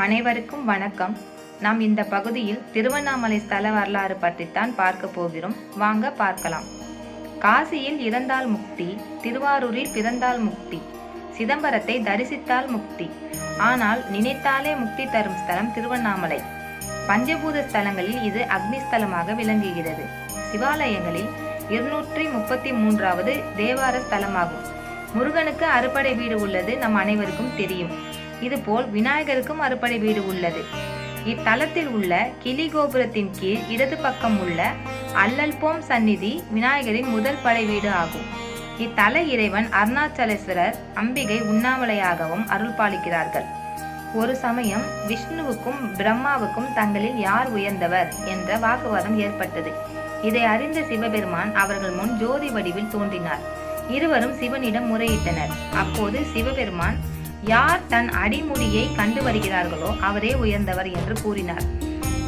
அனைவருக்கும் வணக்கம். நாம் இந்த பகுதியில் திருவண்ணாமலை ஸ்தல வரலாறு பற்றித்தான் பார்க்க போகிறோம். வாங்க பார்க்கலாம். காசியில் இறந்தால் முக்தி திருவாரூரில் பிறந்தால் முக்தி சிதம்பரத்தை தரிசித்தால் முக்தி. ஆனால் நினைத்தாலே முக்தி தரும் ஸ்தலம் திருவண்ணாமலை. பஞ்சபூத ஸ்தலங்களில் இது அக்னி ஸ்தலமாக விளங்குகிறது. சிவாலயங்களில் இருநூற்றி முப்பத்தி மூன்றாவது தேவார ஸ்தலமாகும். முருகனுக்கு அறுபடை வீடு உள்ளது நம் அனைவருக்கும் தெரியும். இதுபோல் விநாயகருக்கும் அறுபடை வீடு உள்ளது. இத்தலத்தில் உள்ள கிளி கோபுரத்தின் கீழ் இடது பக்கம் உள்ள அல்லல்போம் சந்நிதி விநாயகரின் முதல் படை வீடு ஆகும். இத்தல இறைவன் அருணாச்சலேஸ்வரர் அம்பிகை உண்ணாமலையாகவும் அருள் பாலிக்கிறார்கள். ஒரு சமயம் விஷ்ணுவுக்கும் பிரம்மாவுக்கும் தங்களில் யார் உயர்ந்தவர் என்ற வாக்குவாதம் ஏற்பட்டது. இதை அறிந்த சிவபெருமான் அவர்கள் முன் ஜோதி வடிவில் தோன்றினார். இருவரும் சிவனிடம் முறையிட்டனர். அப்போது சிவபெருமான் யார் தன் அடிமுடியை கண்டு வருகிறார்களோ அவரே உயர்ந்தவர் என்று கூறினார்.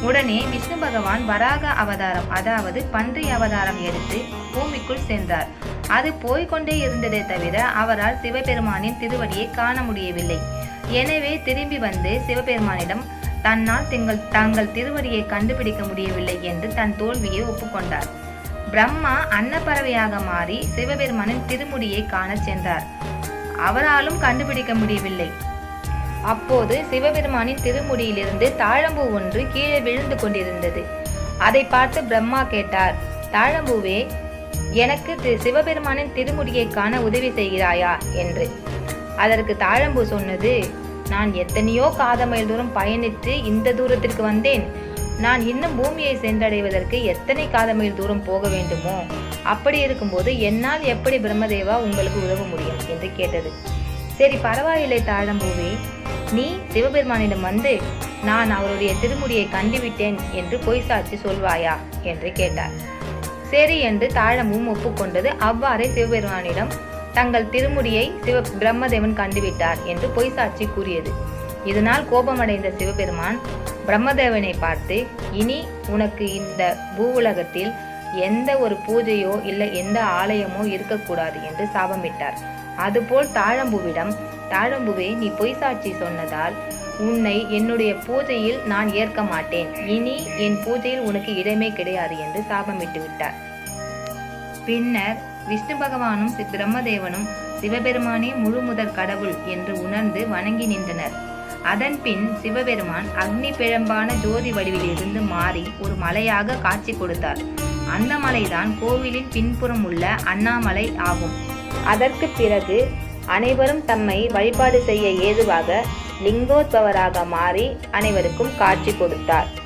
உடனே விஷ்ணு பகவான் வராக அவதாரம் அதாவது பன்றி அவதாரம் எடுத்து பூமிக்குள் சென்றார் அது போய்கொண்டே இருந்ததே தவிர அவரால் சிவபெருமானின் திருவடியை காண முடியவில்லை. எனவே திரும்பி வந்து சிவபெருமானிடம் தன்னால் திங்கள் தங்கள் திருவடியை கண்டுபிடிக்க முடியவில்லை என்று தன் தோல்வியை ஒப்புக்கொண்டார். பிரம்மா அன்னப்பறவையாக மாறி சிவபெருமானின் திருமுடியை காணச் சென்றார். அவராலும் கண்டுபிடிக்க முடியவில்லை. அப்போது சிவபெருமானின் திருமுடியிலிருந்து தாழம்பூ ஒன்று கீழே விழுந்து கொண்டிருந்தது. அதை பார்த்து பிரம்மா கேட்டார் தாழம்பூவே எனக்கு தி- சிவபெருமானின் திருமுடியை காண உதவி செய்கிறாயா? என்று. அதற்கு தாழம்பூ சொன்னது நான் எத்தனையோ காதமைல் தூரம் பயணித்து இந்த தூரத்திற்கு வந்தேன். நான் இன்னும் பூமியை சென்றடைவதற்கு எத்தனை காதமைல் தூரம் போக வேண்டுமோ அப்படி இருக்கும்போது என்னால் எப்படி பிரம்மதேவா உங்களுக்கு உதவ முடியும் என்று கேட்டது. சரி பரவாயில்லை தாழம்பூவே. நீ சிவபெருமானிடம் வந்து நான் அவருடைய திருமுடியை கண்டுவிட்டேன் என்று பொய் சாட்சி சொல்வாயா என்று கேட்டார். சரி என்று தாழமும் ஒப்புக்கொண்டது. அவ்வாறே சிவபெருமானிடம் தங்கள் திருமுடியை சிவ பிரம்மதேவன் கண்டுவிட்டார் என்று பொய் சாட்சி கூறியது. இதனால் கோபமடைந்த சிவபெருமான் பிரம்மதேவனை பார்த்து இனி உனக்கு இந்த பூவுலகத்தில் எந்த ஒரு பூஜையோ இல்லை எந்த ஆலயமோ இருக்கக்கூடாது என்று சாபமிட்டார். அதுபோல் தாழம்பூவிடம் தாழம்புவே நீ பொய் சாட்சி சொன்னதால் உன்னை என்னுடைய பூஜையில் நான் ஏற்க மாட்டேன். இனி என் பூஜையில் உனக்கு இடமே கிடையாது என்று சாபமிட்டு விட்டார். பின்னர் விஷ்ணு பகவானும் பிரம்மதேவனும் சிவபெருமானே முழு முதற் கடவுள் என்று உணர்ந்து வணங்கி நின்றனர். அதன் பின் சிவபெருமான் அக்னி பிழம்பான ஜோதி வடிவிலிருந்து மாறி ஒரு மலையாக காட்சி கொடுத்தார். அந்த மலைதான் கோவிலின் பின்புறம் உள்ள அண்ணாமலை ஆகும். அதற்கு பிறகு அனைவரும் தம்மை வழிபாடு செய்ய ஏதுவாக லிங்கோத்பவராக மாறி அனைவருக்கும் காட்சி கொடுத்தார்.